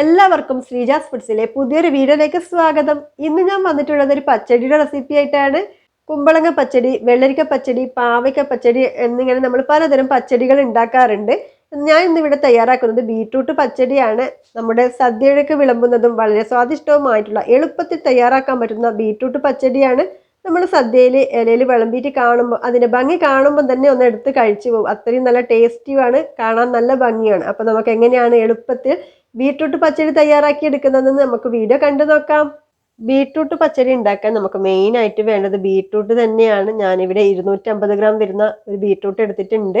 എല്ലാവർക്കും ശ്രീജാസ് ഫുഡ്സിലെ പുതിയൊരു വീഡിയോയിലേക്ക് സ്വാഗതം. ഇന്ന് ഞാൻ വന്നിട്ടുള്ളത് ഒരു പച്ചടിയുടെ റെസിപ്പി ആയിട്ടാണ്. കുമ്പളങ്ങ പച്ചടി വെള്ളരിക്ക പച്ചടി പാവയ്ക്ക പച്ചടി എന്നിങ്ങനെ നമ്മൾ പലതരം പച്ചടികൾ ഉണ്ടാക്കാറുണ്ട്. ഞാൻ ഇന്ന് ഇവിടെ തയ്യാറാക്കുന്നത് ബീട്രൂട്ട് പച്ചടിയാണ്. നമ്മുടെ സദ്യയിലേക്ക് വിളമ്പുന്നതും വളരെ സ്വാദിഷ്ടവുമായിട്ടുള്ള എളുപ്പത്തിൽ തയ്യാറാക്കാൻ പറ്റുന്ന ബീട്രൂട്ട് പച്ചടിയാണ്. നമ്മൾ സദ്യയിൽ ഇലയിൽ വിളമ്പിയിട്ട് കാണുമ്പോൾ അതിന്റെ ഭംഗി കാണുമ്പോൾ തന്നെ ഒന്ന് എടുത്ത് കഴിച്ചു പോകും. അത്രയും നല്ല ടേസ്റ്റിയുമാണ് കാണാൻ നല്ല ഭംഗിയാണ്. അപ്പോൾ നമുക്ക് എങ്ങനെയാണ് എളുപ്പത്തിൽ ബീട്രൂട്ട് പച്ചടി തയ്യാറാക്കി എടുക്കുന്നത് നമുക്ക് വീഡിയോ കണ്ടു നോക്കാം. ബീട്രൂട്ട് പച്ചടി ഉണ്ടാക്കാൻ നമുക്ക് മെയിൻ ആയിട്ട് വേണ്ടത് ബീട്രൂട്ട് തന്നെയാണ്. ഞാനിവിടെ ഇരുന്നൂറ്റമ്പത് ഗ്രാം വരുന്ന ഒരു ബീട്രൂട്ട് എടുത്തിട്ടുണ്ട്.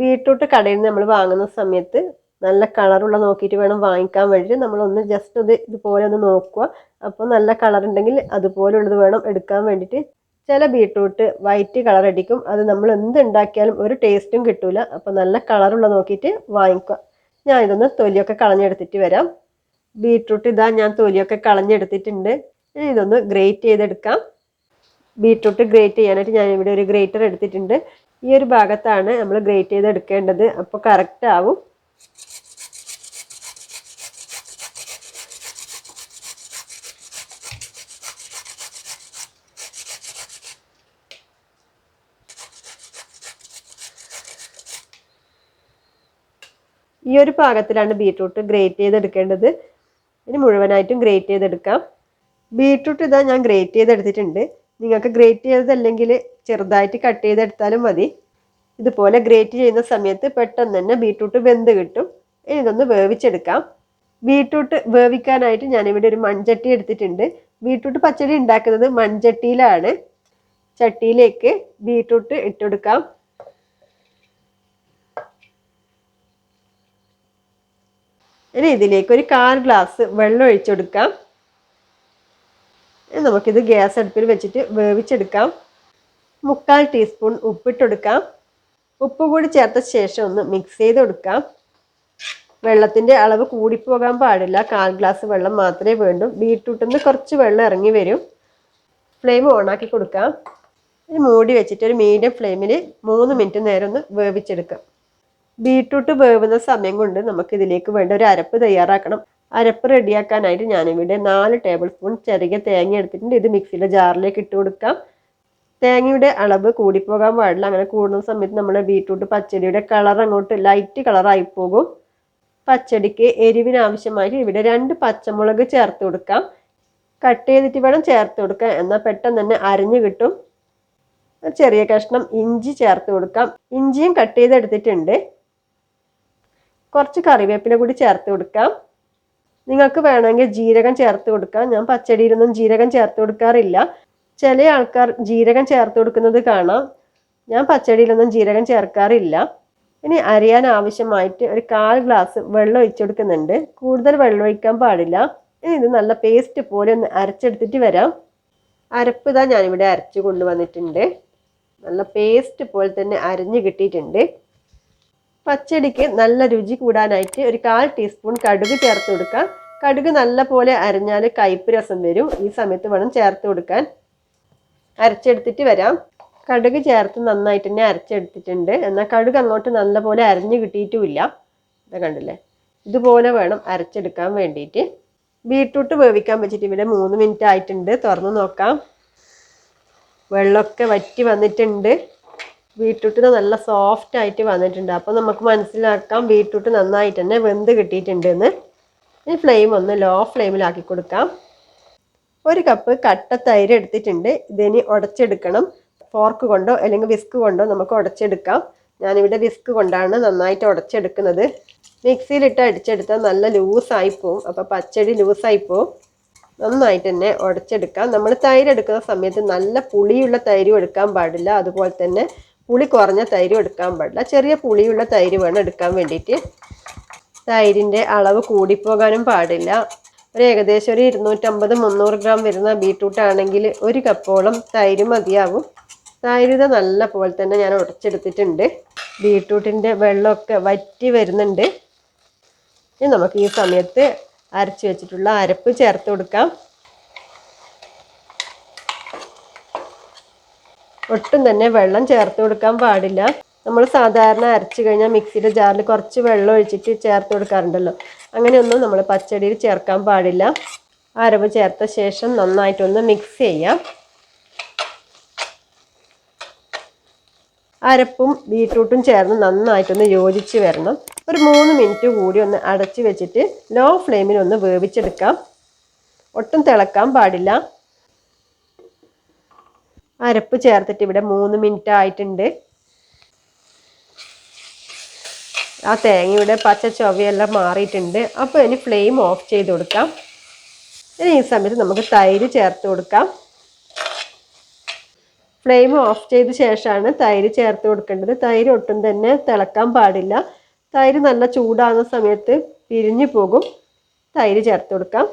ബീട്രൂട്ട് കടയിൽ നിന്ന് നമ്മൾ വാങ്ങുന്ന സമയത്ത് നല്ല കളറുള്ള നോക്കിയിട്ട് വേണം വാങ്ങിക്കാൻ വേണ്ടിയിട്ട്. നമ്മളൊന്ന് ജസ്റ്റ് ഒന്ന് ഇതുപോലെ ഒന്ന് നോക്കുക. അപ്പോൾ നല്ല കളർ ഉണ്ടെങ്കിൽ അതുപോലുള്ളത് വേണം എടുക്കാൻ വേണ്ടിയിട്ട്. ചില ബീട്രൂട്ട് വൈറ്റ് കളർ അടിക്കും. അത് നമ്മൾ എന്ത് ഉണ്ടാക്കിയാലും ഒരു ടേസ്റ്റും കിട്ടൂല. അപ്പോൾ നല്ല കളറുള്ള നോക്കിയിട്ട് വാങ്ങിക്കുക. ഞാൻ ഇതൊന്ന് തൊലിയൊക്കെ കളഞ്ഞെടുത്തിട്ട് വരാം. ബീട്രൂട്ട് ഇതാ ഞാൻ തൊലിയൊക്കെ കളഞ്ഞെടുത്തിട്ടുണ്ട്. ഇതൊന്ന് ഗ്രേറ്റ് ചെയ്തെടുക്കാം. ബീട്രൂട്ട് ഗ്രേറ്റ് ചെയ്യാനായിട്ട് ഞാൻ ഇവിടെ ഒരു ഗ്രേറ്റർ എടുത്തിട്ടുണ്ട്. ഈ ഒരു ഭാഗത്താണ് നമ്മൾ ഗ്രേറ്റ് ചെയ്തെടുക്കേണ്ടത്. അപ്പോൾ കറക്റ്റ് ആവും. ഈ ഒരു പാകത്തിലാണ് ബീട്രൂട്ട് ഗ്രേറ്റ് ചെയ്തെടുക്കേണ്ടത്. ഇനി മുഴുവനായിട്ടും ഗ്രേറ്റ് ചെയ്തെടുക്കാം. ബീട്രൂട്ട് ഇതാ ഞാൻ ഗ്രേറ്റ് ചെയ്തെടുത്തിട്ടുണ്ട്. നിങ്ങൾക്ക് ഗ്രേറ്റ് ചെയ്തതല്ലെങ്കിൽ ചെറുതായിട്ട് കട്ട് ചെയ്തെടുത്താലും മതി. ഇതുപോലെ ഗ്രേറ്റ് ചെയ്യുന്ന സമയത്ത് പെട്ടെന്ന് തന്നെ ബീട്രൂട്ട് വെന്ത് കിട്ടും. ഇനി ഇതൊന്ന് വേവിച്ചെടുക്കാം. ബീട്രൂട്ട് വേവിക്കാനായിട്ട് ഞാനിവിടെ ഒരു മൺചട്ടി എടുത്തിട്ടുണ്ട്. ബീട്രൂട്ട് പച്ചടി ഉണ്ടാക്കുന്നത് മൺചട്ടിയിലാണ്. ചട്ടിയിലേക്ക് ബീട്രൂട്ട് ഇട്ടുകൊടുക്കാം ഇനി ഇതിലേക്ക് ഒരു കാൽ ഗ്ലാസ് വെള്ളം ഒഴിച്ചെടുക്കാം. നമുക്കിത് ഗ്യാസ് അടുപ്പിൽ വെച്ചിട്ട് വേവിച്ചെടുക്കാം. മുക്കാൽ ടീസ്പൂൺ ഉപ്പിട്ടെടുക്കാം. ഉപ്പ് കൂടി ചേർത്ത ശേഷം ഒന്ന് മിക്സ് ചെയ്ത് കൊടുക്കാം വെള്ളത്തിന്റെ അളവ് കൂടിപ്പോകാൻ പാടില്ല. കാൽ ഗ്ലാസ് വെള്ളം മാത്രമേ വേണ്ടൂ. ബീട്രൂട്ടിൽ നിന്ന് കുറച്ച് വെള്ളം ഇറങ്ങി വരും. ഫ്ലെയിം ഓണാക്കി കൊടുക്കാം. മൂടി വെച്ചിട്ട് ഒരു മീഡിയം ഫ്ലെയിമിൽ മൂന്ന് മിനിറ്റ് നേരം ഒന്ന് വേവിച്ചെടുക്കാം. ബീട്രൂട്ട് വേവുന്ന സമയം കൊണ്ട് നമുക്ക് ഇതിലേക്ക് വേണ്ട ഒരു അരപ്പ് തയ്യാറാക്കണം. അരപ്പ് റെഡിയാക്കാനായിട്ട് ഞാനിവിടെ നാല് ടേബിൾ സ്പൂൺ ചെറിയ തേങ്ങ എടുത്തിട്ടുണ്ട്. ഇത് മിക്സിയുടെ ജാറിലേക്ക് ഇട്ട് കൊടുക്കാം. തേങ്ങയുടെ അളവ് കൂടിപ്പോകാൻ പാടില്ല. അങ്ങനെ കൂടുന്ന സമയത്ത് നമ്മുടെ ബീട്രൂട്ട് പച്ചടിയുടെ കളർ അങ്ങോട്ട് ലൈറ്റ് കളറായി പോകും. പച്ചടിക്ക് എരിവിനാവശ്യമായിട്ട് ഇവിടെ രണ്ട് പച്ചമുളക് ചേർത്ത് കൊടുക്കാം. കട്ട് ചെയ്തിട്ട് വേണം ചേർത്ത് കൊടുക്കാൻ. എന്നാൽ പെട്ടെന്ന് തന്നെ അരിഞ്ഞു കിട്ടും. ചെറിയ കഷ്ണം ഇഞ്ചി ചേർത്ത് കൊടുക്കാം. ഇഞ്ചിയും കട്ട് ചെയ്തെടുത്തിട്ടുണ്ട്. കുറച്ച് കറിവേപ്പില കൂടി ചേർത്ത് കൊടുക്കാം. നിങ്ങൾക്ക് വേണമെങ്കിൽ ജീരകം ചേർത്ത് കൊടുക്കാം. ഞാൻ പച്ചടിയിലൊന്നും ജീരകം ചേർത്ത് കൊടുക്കാറില്ല. ചില ആൾക്കാർ ജീരകം ചേർത്ത് കൊടുക്കുന്നത് കാണാം. ഞാൻ പച്ചടിയിലൊന്നും ജീരകം ചേർക്കാറില്ല. ഇനി അരിയാൻ ആവശ്യമായിട്ട് ഒരു കാൽ ഗ്ലാസ് വെള്ളം ഒഴിച്ചു കൊടുക്കുന്നുണ്ട്. കൂടുതൽ വെള്ളം ഒഴിക്കാൻ പാടില്ല. ഇനി ഇത് നല്ല പേസ്റ്റ് പോലെ ഒന്ന് അരച്ചെടുത്തിട്ട് വരാം. അരപ്പ് ഇതാ ഞാനിവിടെ അരച്ച് കൊണ്ടുവന്നിട്ടുണ്ട്. നല്ല പേസ്റ്റ് പോലെ തന്നെ അരഞ്ഞ് കിട്ടിയിട്ടുണ്ട്. പച്ചടിക്ക് നല്ല രുചി കൂടാനായിട്ട് ഒരു കാൽ ടീസ്പൂൺ കടുക് ചേർത്ത് കൊടുക്കാം. കടുക് നല്ലപോലെ അരഞ്ഞാൽ കയ്പ് രസം വരും. ഈ സമയത്ത് വേണം ചേർത്ത് കൊടുക്കാൻ. അരച്ചെടുത്തിട്ട് വരാം. കടുക് ചേർത്ത് നന്നായിട്ട് തന്നെ അരച്ചെടുത്തിട്ടുണ്ട്. എന്നാൽ കടുക് അങ്ങോട്ട് നല്ലപോലെ അരഞ്ഞു കിട്ടിയിട്ടുമില്ല. ഇതാ കണ്ടില്ലേ? ഇതുപോലെ വേണം അരച്ചെടുക്കാൻ വേണ്ടിയിട്ട്. ബീട്രൂട്ട് വേവിക്കാൻ വെച്ചിട്ട് ഇവിടെ മൂന്ന് മിനിറ്റ് ആയിട്ടുണ്ട്. തുറന്ന് നോക്കാം. വെള്ളമൊക്കെ വറ്റി വന്നിട്ടുണ്ട്. ബീട്രൂട്ട് നല്ല സോഫ്റ്റ് ആയിട്ട് വന്നിട്ടുണ്ട്. അപ്പോൾ നമുക്ക് മനസ്സിലാക്കാം ബീട്രൂട്ട് നന്നായിട്ട് തന്നെ വെന്ത് കിട്ടിയിട്ടുണ്ട് എന്ന് ഇനി ഫ്ലെയിം ഒന്ന് ലോ ഫ്ലെയിമിലാക്കി കൊടുക്കാം. ഒരു കപ്പ് കട്ട തൈര് എടുത്തിട്ടുണ്ട്. ഇതിനി ഉടച്ചെടുക്കണം. ഫോർക്ക് കൊണ്ടോ അല്ലെങ്കിൽ വിസ്ക് കൊണ്ടോ നമുക്ക് ഉടച്ചെടുക്കാം. ഞാനിവിടെ വിസ്ക് കൊണ്ടാണ് നന്നായിട്ട് ഉടച്ചെടുക്കുന്നത്. മിക്സിയിലിട്ട് അടിച്ചെടുത്താൽ നല്ല ലൂസായി പോവും. അപ്പോൾ പച്ചടി ലൂസായി പോവും. നന്നായിട്ട് തന്നെ ഉടച്ചെടുക്കാം. നമ്മൾ തൈര് എടുക്കുന്ന സമയത്ത് നല്ല പുളിയുള്ള തൈരും എടുക്കാൻ പാടില്ല. അതുപോലെ തന്നെ പുളി കുറഞ്ഞ തൈരും എടുക്കാൻ പാടില്ല. ചെറിയ പുളിയുള്ള തൈര് വേണം എടുക്കാൻ വേണ്ടിയിട്ട്. തൈരിന്റെ അളവ് കൂടിപ്പോകാനും പാടില്ല. ഒരു ഏകദേശം ഒരു ഇരുന്നൂറ്റമ്പത് മുന്നൂറ് ഗ്രാം വരുന്ന ബീട്രൂട്ട് ആണെങ്കിൽ ഒരു കപ്പോളം തൈര് മതിയാവും. തൈര് ഇത് നല്ല പോലെ തന്നെ ഞാൻ ഉടച്ചെടുത്തിട്ടുണ്ട്. ബീട്രൂട്ടിന്റെ വെള്ളമൊക്കെ വറ്റി വരുന്നുണ്ട്. ഇനി നമുക്ക് ഈ സമയത്ത് അരച്ച് വെച്ചിട്ടുള്ള അരപ്പ് ചേർത്ത് കൊടുക്കാം. ഒട്ടും തന്നെ വെള്ളം ചേർത്ത് കൊടുക്കാൻ പാടില്ല. നമ്മൾ സാധാരണ അരച്ച് കഴിഞ്ഞാൽ മിക്സിയുടെ ജാറിൽ കുറച്ച് വെള്ളം ഒഴിച്ചിട്ട് ചേർത്ത് കൊടുക്കാറുണ്ടല്ലോ. അങ്ങനെയൊന്നും നമ്മൾ പച്ചടിയിൽ ചേർക്കാൻ പാടില്ല. അരവ് ചേർത്ത ശേഷം നന്നായിട്ടൊന്ന് മിക്സ് ചെയ്യാം. അരപ്പും ബീട്രൂട്ടും ചേർന്ന് നന്നായിട്ടൊന്ന് യോജിച്ച് വരണം. ഒരു മൂന്ന് മിനിറ്റ് കൂടി ഒന്ന് അടച്ച് വെച്ചിട്ട് ലോ ഫ്ലെയിമിൽ ഒന്ന് വേവിച്ചെടുക്കാം. ഒട്ടും തിളക്കാൻ പാടില്ല. അരപ്പ് ചേർത്തിട്ട് ഇവിടെ മൂന്ന് മിനിറ്റ് ആയിട്ടുണ്ട് ആ തേങ്ങയുടെ പച്ച ചൊവയെല്ലാം മാറിയിട്ടുണ്ട്. അപ്പോൾ ഇനി ഫ്ലെയിം ഓഫ് ചെയ്ത് കൊടുക്കാം. ഇനി ഈ സമയത്ത് നമുക്ക് തൈര് ചേർത്ത് കൊടുക്കാം. ഫ്ലെയിം ഓഫ് ചെയ്ത ശേഷമാണ് തൈര് ചേർത്ത് കൊടുക്കേണ്ടത്. തൈര് ഒട്ടും തന്നെ തിളക്കാൻ പാടില്ല. തൈര് നല്ല ചൂടാകുന്ന സമയത്ത് പിരിഞ്ഞു പോകും. തൈര് ചേർത്ത് കൊടുക്കാം.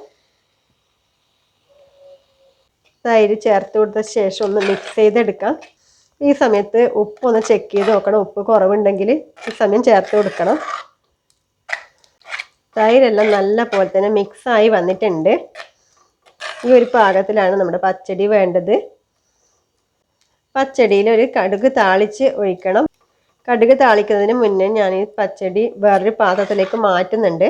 തൈര് ചേർത്ത് കൊടുത്ത ശേഷം ഒന്ന് മിക്സ് ചെയ്തെടുക്കാം. ഈ സമയത്ത് ഉപ്പ് ഒന്ന് ചെക്ക് ചെയ്ത് നോക്കണം. ഉപ്പ് കുറവുണ്ടെങ്കിൽ ഈ സമയം ചേർത്ത് കൊടുക്കണം. തൈരെല്ലാം നല്ല പോലെ തന്നെ മിക്സായി വന്നിട്ടുണ്ട്. ഈ ഒരു പാകത്തിലാണ് നമ്മുടെ പച്ചടി വേണ്ടത്. പച്ചടിയിൽ ഒരു കടുക് താളിച്ച് ഒഴിക്കണം. കടുക് താളിക്കുന്നതിന് മുന്നേ ഞാൻ ഈ പച്ചടി വേറൊരു പാത്രത്തിലേക്ക് മാറ്റുന്നുണ്ട്.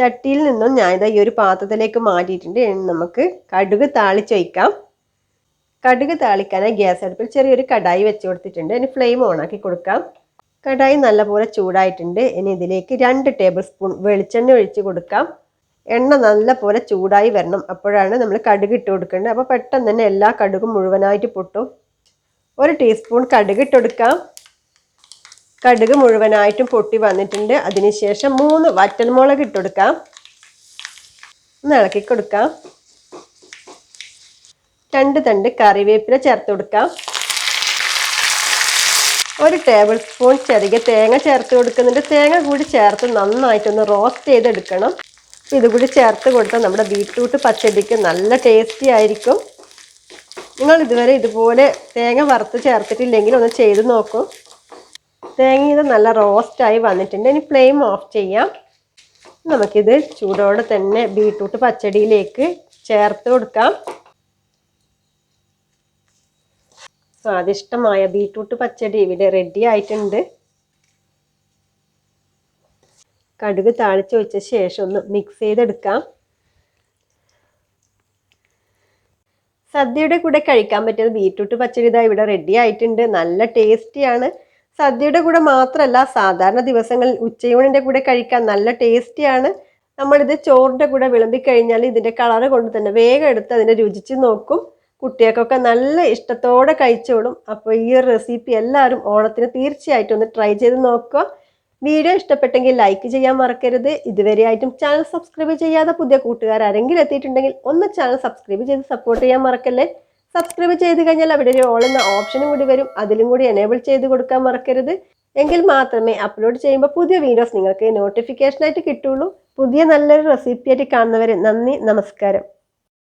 ചട്ടിയിൽ നിന്നും ഞാനിതാ ഈ ഒരു പാത്രത്തിലേക്ക് മാറ്റിയിട്ടുണ്ട്. നമുക്ക് കടുക് താളിച്ച് വയ്ക്കാം കടുക് താളിക്കാനായി ഗ്യാസ് അടുപ്പിൽ ചെറിയൊരു കടായി വെച്ച് കൊടുത്തിട്ടുണ്ട്. ഇനി ഫ്ലെയിം ഓണാക്കി കൊടുക്കാം. കടായി നല്ലപോലെ ചൂടായിട്ടുണ്ട്. ഇനി ഇതിലേക്ക് രണ്ട് ടേബിൾ സ്പൂൺ വെളിച്ചെണ്ണ ഒഴിച്ച് കൊടുക്കാം. എണ്ണ നല്ലപോലെ ചൂടായി വരണം. അപ്പോഴാണ് നമ്മൾ കടുക് ഇട്ട് കൊടുക്കേണ്ടത്. അപ്പോൾ പെട്ടെന്ന് തന്നെ എല്ലാ കടുകും മുഴുവനായിട്ട് പൊട്ടും. ഒരു ടീസ്പൂൺ കടുക് ഇട്ട് കൊടുക്കാം. കടുക് മുഴുവനായിട്ടും പൊട്ടി വന്നിട്ടുണ്ട്. അതിനുശേഷം മൂന്ന് വറ്റൽമുളക് മുളക് ഇട്ടുകൊടുക്കാം ഒന്ന് ഇളക്കി കൊടുക്കാം. രണ്ട് തണ്ട് കറിവേപ്പില ചേർത്ത് കൊടുക്കാം. ഒരു ടേബിൾ സ്പൂൺ ചെറിയ തേങ്ങ ചേർത്ത് കൊടുക്കുന്നുണ്ട്. തേങ്ങ കൂടി ചേർത്ത് നന്നായിട്ടൊന്ന് റോസ്റ്റ് ചെയ്തെടുക്കണം. ഇതുകൂടി ചേർത്ത് കൊടുത്താൽ നമ്മുടെ ബീട്രൂട്ട് പച്ചടിക്ക് നല്ല ടേസ്റ്റി ആയിരിക്കും. നിങ്ങൾ ഇതുവരെ ഇതുപോലെ തേങ്ങ വറുത്ത് ചേർത്തിട്ടില്ലെങ്കിൽ ഒന്ന് ചെയ്ത് നോക്കൂ. തേങ്ങ ഇത് നല്ല റോസ്റ്റായി വന്നിട്ടുണ്ട്. ഇനി ഫ്ലെയിം ഓഫ് ചെയ്യാം. നമുക്കിത് ചൂടോടെ തന്നെ ബീട്രൂട്ട് പച്ചടിയിലേക്ക് ചേർത്ത് കൊടുക്കാം. സ്വാദിഷ്ടമായ ബീട്രൂട്ട് പച്ചടി ഇവിടെ റെഡി ആയിട്ടുണ്ട്. കടുക് താളിച്ച് വെച്ച ശേഷം ഒന്ന് മിക്സ് ചെയ്തെടുക്കാം. സദ്യയുടെ കൂടെ കഴിക്കാൻ പറ്റിയത് ബീട്രൂട്ട് പച്ചടി ഇതാ ഇവിടെ റെഡി ആയിട്ടുണ്ട്. നല്ല ടേസ്റ്റിയാണ് സദ്യയുടെ കൂടെ മാത്രമല്ല സാധാരണ ദിവസങ്ങളിൽ ഉച്ചയൂണിന്റെ കൂടെ കഴിക്കാൻ നല്ല ടേസ്റ്റിയാണ്. നമ്മളിത് ചോറിന്റെ കൂടെ വിളമ്പി കഴിഞ്ഞാൽ ഇതിന്റെ കളറ് കൊണ്ട് തന്നെ വേഗം എടുത്ത് അതിനെ രുചിച്ച് നോക്കും. കുട്ടികൾക്കൊക്കെ നല്ല ഇഷ്ടത്തോടെ കഴിച്ചോളും. അപ്പോൾ ഈ ഒരു റെസിപ്പി എല്ലാവരും ഓണത്തിന് തീർച്ചയായിട്ടും ഒന്ന് ട്രൈ ചെയ്ത് നോക്കുക. വീഡിയോ ഇഷ്ടപ്പെട്ടെങ്കിൽ ലൈക്ക് ചെയ്യാൻ മറക്കരുത്. ഇതുവരെയായിട്ടും ചാനൽ സബ്സ്ക്രൈബ് ചെയ്യാതെ പുതിയ കൂട്ടുകാർ ആരെങ്കിലും എത്തിയിട്ടുണ്ടെങ്കിൽ ഒന്ന് ചാനൽ സബ്സ്ക്രൈബ് ചെയ്ത് സപ്പോർട്ട് ചെയ്യാൻ മറക്കല്ലേ? സബ്സ്ക്രൈബ് ചെയ്ത് കഴിഞ്ഞാൽ അവിടെ ഒരു ഓൾ എന്ന ഓപ്ഷനും കൂടി വരും. അതിലും കൂടി എനേബിൾ ചെയ്ത് കൊടുക്കാൻ മറക്കരുത്. എങ്കിൽ മാത്രമേ അപ്ലോഡ് ചെയ്യുമ്പോൾ പുതിയ വീഡിയോസ് നിങ്ങൾക്ക് നോട്ടിഫിക്കേഷനായിട്ട് കിട്ടുള്ളൂ. പുതിയ നല്ലൊരു റെസിപ്പി ആയിട്ട് കാണുന്നവരെ നന്ദി നമസ്കാരം.